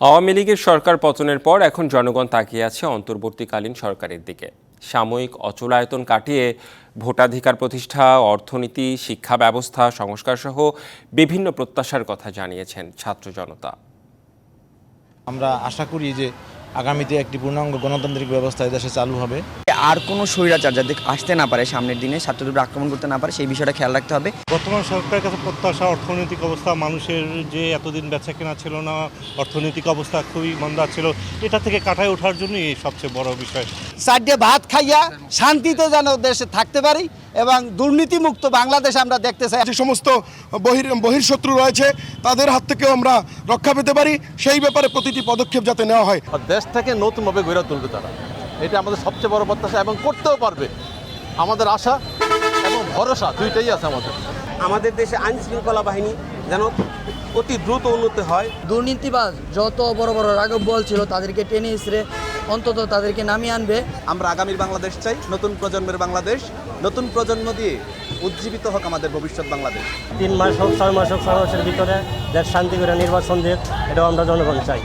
আওয়ামী লীগের সরকার পতনের পর এখন জনগণ তাকিয়ে আছে অন্তর্বর্তীকালীন সরকারের দিকে। সাময়িক অচলায়তন কাটিয়ে ভোটাধিকার প্রতিষ্ঠা, অর্থনীতি, শিক্ষা ব্যবস্থা, সংস্কার সহ বিভিন্ন প্রত্যাশার কথা জানিয়েছেন ছাত্র জনতা। আমরা আশা করি যে আগামীতে একটি পূর্ণাঙ্গ গণতান্ত্রিক ব্যবস্থা দেশে চালু হবে। আর কোনো স্বৈরাচার যাতে আসতে না পারে সামনের দিনে ছাত্রদের উপর আক্রমণ করতে না পারে সেই বিষয়টা খেয়াল রাখতে হবে। বর্তমান সরকারের কাছে প্রত্যাশা অর্থনৈতিক অবস্থা মানুষের যে এতদিন বেচা কেনা ছিল না অর্থনৈতিক অবস্থা খুবই মন্দা ছিল এটা থেকে কাটায় ওঠার জন্যই এই সবচেয়ে বড় বিষয়। চারটে ভাত খাইয়া শান্তিতে যেন দেশে থাকতে পারি এবং দুর্নীতিমুক্ত বাংলাদেশ আমরা দেখতে চাই। যে সমস্ত বহির বহির্শত্রু রয়েছে তাদের হাত থেকেও আমরা রক্ষা পেতে পারি সেই ব্যাপারে প্রতিটি পদক্ষেপ যাতে নেওয়া হয়। আর দেশটাকে নতুনভাবে গড়ে তুলবে তারা। এটা আমাদের সবচেয়ে বড় প্রত্যাশা এবং করতেও পারবে। আমাদের আশা এবং ভরসা দুইটাই আছে আমাদের। আমাদের দেশে আইন শৃঙ্খলা বাহিনী যেন অতি দ্রুত উন্নতি হয়। দুর্নীতিবাজ যত বড় বড় রাঘব বল ছিল তাদেরকে টেনে ইসরে অন্তত তাদেরকে নামিয়ে আনবে। আমরা আগামীর বাংলাদেশ চাই নতুন প্রজন্মের বাংলাদেশ। নতুন প্রজন্ম দিয়ে উজ্জীবিত হোক আমাদের ভবিষ্যৎ বাংলাদেশ। তিন মাস হোক ছয় মাস হোক ছয় মাসের ভিতরে দেশ শান্তি করে নির্বাচন দিক এটাও আমরা জনগণ চাই।